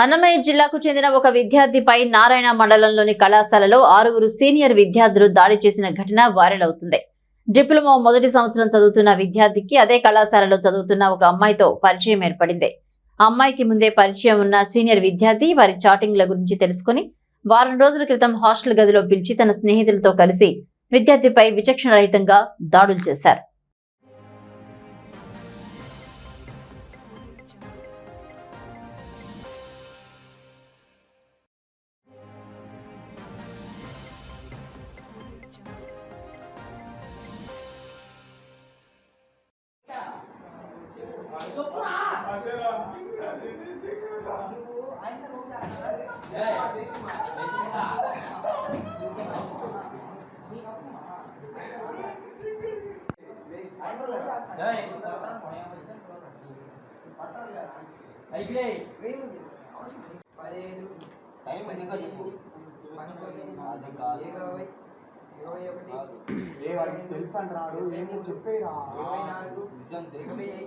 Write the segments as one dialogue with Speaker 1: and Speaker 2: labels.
Speaker 1: అన్నమయ్య జిల్లాకు చెందిన ఒక విద్యార్థిపై నారాయణ మండలంలోని కళాశాలలో ఆరుగురు సీనియర్ విద్యార్థులు దాడి చేసిన ఘటన వైరల్ అవుతుంది. డిప్లొమా మొదటి సంవత్సరం చదువుతున్న విద్యార్థికి అదే కళాశాలలో చదువుతున్న ఒక అమ్మాయితో పరిచయం ఏర్పడింది. అమ్మాయికి ముందే పరిచయం ఉన్న సీనియర్ విద్యార్థి వారి చాటింగ్ల గురించి తెలుసుకుని వారం రోజుల క్రితం హాస్టల్ గదిలో పిలిచి తన స్నేహితులతో కలిసి విద్యార్థిపై విచక్షణరహితంగా దాడులు చేశారు.
Speaker 2: అయితే
Speaker 3: పదిహేడు
Speaker 2: టైం అది ఇంకా చెప్పు
Speaker 3: పంతొమ్మిది
Speaker 2: అది కాదు.
Speaker 3: ఇరవై ఇరవై ఒకటి
Speaker 4: ఏ వాడికి తెలుసు అంటున్నాడు ఏమో చెప్పేరా
Speaker 3: ఇరవై నాలుగు
Speaker 2: నిజం తెలుసు.
Speaker 3: ఇరవై ఐదు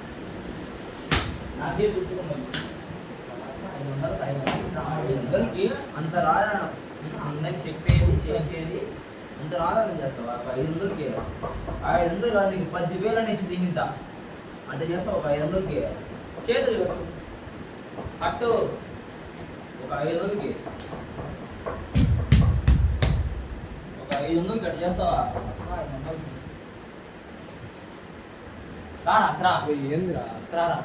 Speaker 5: నాకే
Speaker 6: అందరికి అంత రాదా? అందరికి చెప్పేది చేసేది. అంత రాదా చేస్తావా? ఒక ఐదు వందలకి ఐదు వందలు కాదు నీకు పది వేల నుంచి దిగింత. అంటే చేస్తావు? ఒక ఐదు వందలకి
Speaker 5: చేతులు అట్టు
Speaker 6: ఒక ఐదు వందలకి ఒక ఐదు వందలకి అట్లా చేస్తావా
Speaker 5: రారా రా.
Speaker 4: ఏందిరా?
Speaker 6: రారా?